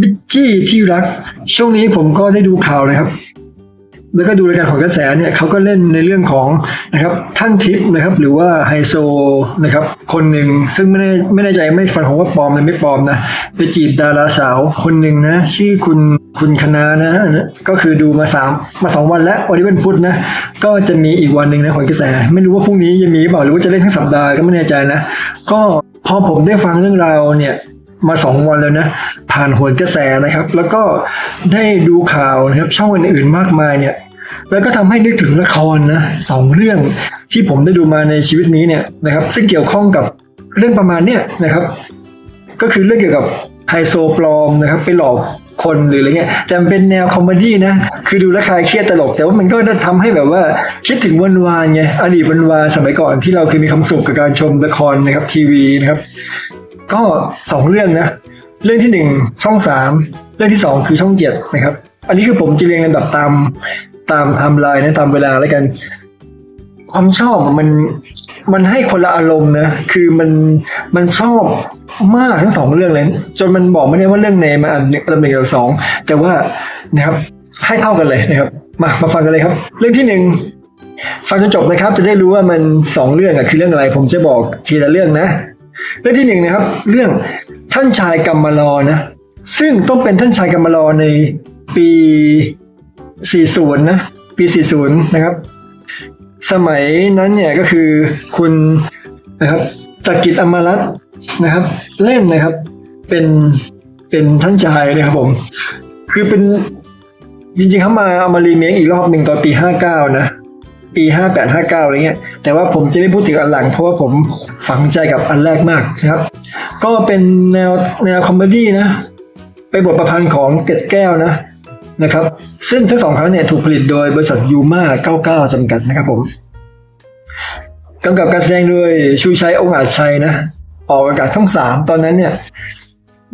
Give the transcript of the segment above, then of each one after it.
มิจจี้ที่รัก ช่วงนี้ผมก็ได้ดูข่าวนะครับ แล้วก็ดูรายการของกระแสเนี่ยเขาก็เล่นในเรื่องของนะครับท่านทิพย์นะครับ หรือว่าไฮโซนะครับ คนหนึ่งซึ่งไม่ได้ไม่แน่ใจไม่ฟันของว่าปลอมหรือไม่ปลอมนะไปจีบดาราสาวคนหนึ่งนะ ชื่อคุณคุณคณานะ ก็คือดูมาสามมาสองวันแล้ววันนี้เป็นพุธนะ ก็จะมีอีกวันหนึ่งนะของกระแส ไม่รู้ว่าพรุ่งนี้จะมีหรือเปล่าหรือว่าจะเล่นทั้งสัปดาห์ก็ไม่แน่ใจนะ ก็พอผมได้ฟังเรื่องราวเนี่ย มาสองวันแล้วนะ ผ่านหนกระแสนะครับ แล้วก็ได้ดูข่าวนะครับช่องอื่นๆมากมายเนี่ย แล้วก็ทำให้นึกถึงละครนะสองเรื่องที่ผมได้ดูมาในชีวิตนี้เนี่ยนะครับ ซึ่งเกี่ยวข้องกับเรื่องประมาณเนี่ยนะครับ ก็คือเรื่องเกี่ยวกับไฮโซปลอมนะครับ ไปหลอกคนหรืออะไรเงี้ยแต่มันเป็นแนวคอมเมดี้นะ คือดูแล้วคลายเครียดตลก แต่ว่ามันก็ได้ทำให้แบบว่าคิดถึงวันวานไงอดีตวันวานสมัยก่อนที่เราเคยมีความสุขกับการชมละครนะครับ ทีวีนะครับ ก็สองเรื่องนะ เรื่องที่หนึ่งช่องสามเรื่องที่สองคือช่องเจ็ดนะครับ อันนี้คือผมจะเรียงลำดับตามตามไทม์ไลน์นะตามเวลาแล้วกัน ความชอบมันมันให้คนละอารมณ์นะ คือมันมันชอบมากทั้งสองเรื่องเลย จนมันบอกไม่ได้ว่าเรื่องไหนมาอันหนึ่งอันดับหนึ่งกับสองแต่ว่านะครับให้เท่ากันเลยนะครับ มามาฟังกันเลยครับ เรื่องที่หนึ่งฟังจนจบนะครับ จะได้รู้ว่ามันสองเรื่องอะคือเรื่องอะไร ผมจะบอกทีละเรื่องนะ เรื่องที่หนึ่งนะครับ เรื่องท่านชายกำมารอนะ ซึ่งต้องเป็นท่านชายกำมารอในปี 40 นะ ปี 40 นะครับ สมัยนั้นเนี่ยก็คือคุณนะครับจักริดอมรัตน์นะครับ เล่นนะครับ เป็นเป็นท่านชายนะครับผม คือเป็นจริงๆเขามาเอามารีเมคอีกรอบหนึ่งตอนปี 59 นะ ปี58 59อะไรเงี้ย แต่ว่าผมจะไม่พูดถึงอันหลังเพราะว่าผมฝังใจกับอันแรกมากนะครับ ก็เป็นแนวแนวคอมเมดี้นะไปนบทประพันธ์ของเกตแก้วนะนะครับ ซึ่งทั้งสองครั้งเนี่ยถูกผลิตโดยบริษัทยูมา99จำกัดนะครับผมกำกับการแสดงโดยชูชัยองอาจชัยนะ ออกอากาศช่องสามตอนนั้นเนี่ย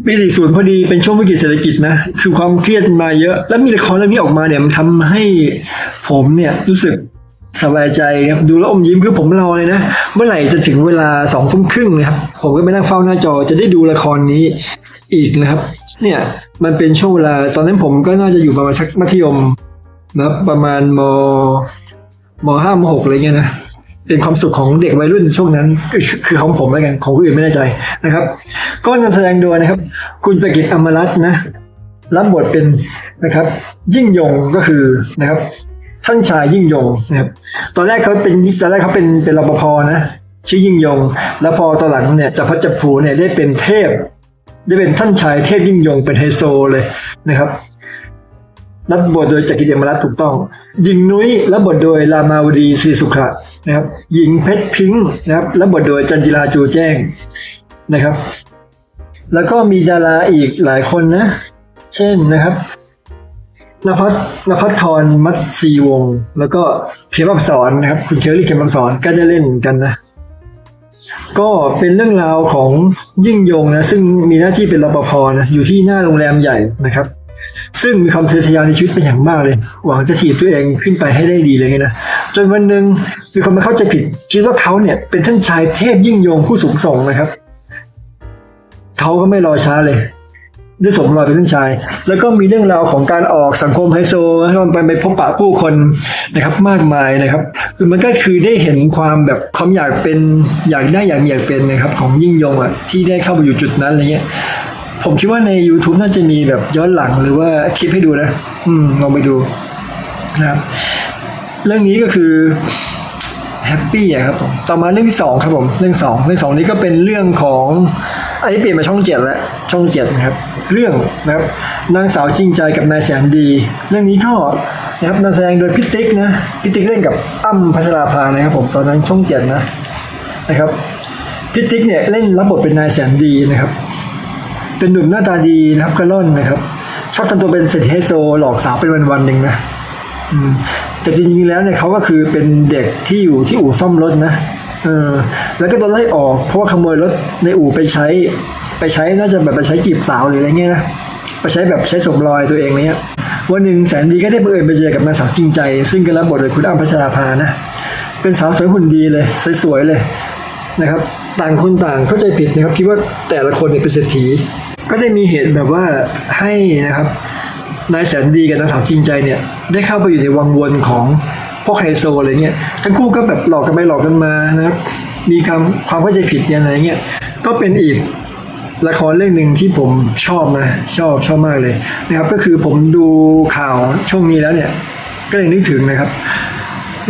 ปี40พอดีเป็นช่วงวิกฤตเศรษฐกิจนะ คือความเครียดมาเยอะ แล้วมีละครเรื่องนี้ออกมาเนี่ยมันทำให้ผมเนี่ยรู้สึก สบายใจครับดูแล้วอมยิ้มคือผมรอเลยนะ เมื่อไหร่จะถึงเวลาสองทุ่มครึ่งนะครับผมก็ไปนั่งเฝ้าหน้าจอจะได้ดูละครนี้อีกนะครับ เนี่ยมันเป็นช่วงเวลาตอนนั้นผมก็น่าจะอยู่ประมาณสักมัธยมนะประมาณมมห้ามหกอะไรเงี้ยนะเป็นความสุขของเด็กวัยรุ่นช่วงนั้น คือคือของผมแล้วกันของคนอื่นไม่แน่ใจนะครับ ก็นำแสดงโดยนะครับ คุณประกิตอมรัตน์นะรับบทเป็นนะครับ ยิ่งยงก็คือนะครับ ท่านชายยิ่งยงนะครับตอนแรกเขาเป็นตอนแรกเขาเป็นเป็นรปภนะชื่อยิ่งยง แล้วพอตอนหลังเนี่ยจับพัดจับผูเนี่ยได้เป็นเทพ ได้เป็นท่านชายเทพยิ่งยงเป็นไฮโซเลยนะครับรับบทโดยจักริเอมรัตถูกต้อง หญิงนุ้ยรับบทโดยรามาวดีศรีสุขะนะครับหญิงเพชรพิงค์นะครับรับบทโดยจันจิราจูแจ้งนะครับ แล้วก็มีดาราอีกหลายคนนะ เช่นนะครับ นภัสนภัสทรมัตซีวง แล้วก็เขมอับสอนนะครับ คุณเชอรี่เขมอับสอนก็จะเล่นเหมือนกันนะ ก็เป็นเรื่องราวของยิ่งยงนะ ซึ่งมีหน้าที่เป็นรปภนะอยู่ที่หน้าโรงแรมใหญ่นะครับ ซึ่งมีความทะเยอทะยานในชีวิตเป็นอย่างมากเลย หวังจะถีบตัวเองขึ้นไปให้ได้ดีเลยนะจนวันหนึ่งมีคนมาเข้าใจผิด คิดว่าเขาเนี่ยเป็นท่านชายเทพยิ่งยงผู้สูงส่งนะครับเขาก็ไม่รอช้าเลย ได้สมรอยเป็นท่านชาย แล้วก็มีเรื่องราวของการออกสังคมไฮโซให้มันไปไปพบปะผู้คนนะครับมากมายนะครับคือมันก็คือได้เห็นความแบบความอยากเป็นอยากได้อยากมีอยากเป็นนะครับ ของยิ่งยงอะที่ได้เข้าไปอยู่จุดนั้นอะไรเงี้ยผมคิดว่าใน YouTube น่าจะมีแบบย้อนหลังหรือว่าคลิปให้ดูนะ อืมลองไปดูนะครับ เรื่องนี้ก็คือ แฮปปี้อะครับผมต่อมาเรื่องที่สองครับผมเรื่องสองเรื่องสองนี้ก็เป็นเรื่องของอันนี้เปลี่ยนมาช่องเจ็ดแล้วช่องเจ็ดนะครับ เรื่องนะครับนางสาวจริงใจกับนายแสนดี เรื่องนี้ก็นะครับนำแสดงโดยพิติกนะพิติกเล่นกับอ้ำพัชราภานะครับผมตอนนั้นช่องเจ็ดนะนะครับพิติกเนี่ยเล่นรับบทเป็นนายแสนดีนะครับ เป็นหนุ่มหน้าตาดีนะครับกระล่อนนะครับ ชอบทำตัวเป็นเศรษฐีไฮโซหลอกสาวเป็นวันๆหนึ่งนะ แต่จริงๆแล้วเนี่ยเขาก็คือเป็นเด็กที่อยู่ที่อู่ซ่อมรถนะเออแล้วก็โดนไล่ออกเพราะว่าขโมยรถในอู่ไปใช้ ไปใช้น่าจะแบบไปใช้จีบสาวหรืออะไรเงี้ยนะไปใช้แบบใช้สมรอยตัวเองเนี้ยวันหนึ่งแสนดีก็ได้บังเอิญไปเจอกับนางสาวจริงใจ ซึ่งก็รับบทโดยคุณอ้ำพัชราภานะเป็นสาวสวยหุ่นดีเลย สวยๆเลยนะครับ ต่างคนต่างเข้าใจผิดนะครับ คิดว่าแต่ละคนเนี่ยเป็นเศรษฐี ก็ได้มีเหตุแบบว่าให้นะครับ นายแสนดีกับนางสาวจริงใจเนี่ยได้เข้าไปอยู่ในวังวนของพวกไฮโซอะไรเงี้ยทั้งคู่ก็แบบหลอกกันไปหลอกกันมานะครับมีความความเข้าใจผิดกันอะไรเงี้ยก็เป็นอีกละครเรื่องหนึ่งที่ผมชอบนะชอบชอบมากเลยนะครับ ก็คือผมดูข่าวช่วงนี้แล้วเนี่ย ก็เลยนึกถึงนะครับ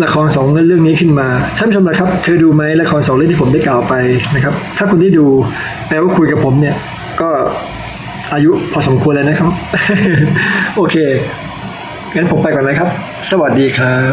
ละครสองเรื่องนี้ขึ้นมาท่านชมนะครับเคยดูไหมละครสองเรื่องที่ผมได้กล่าวไปนะครับ ถ้าคุณได้ดูแปลว่าคุยกับผมเนี่ย ก็ อายุพอสมควรเลยนะครับ โอเคงั้นผมไปก่อนนะครับ สวัสดีครับ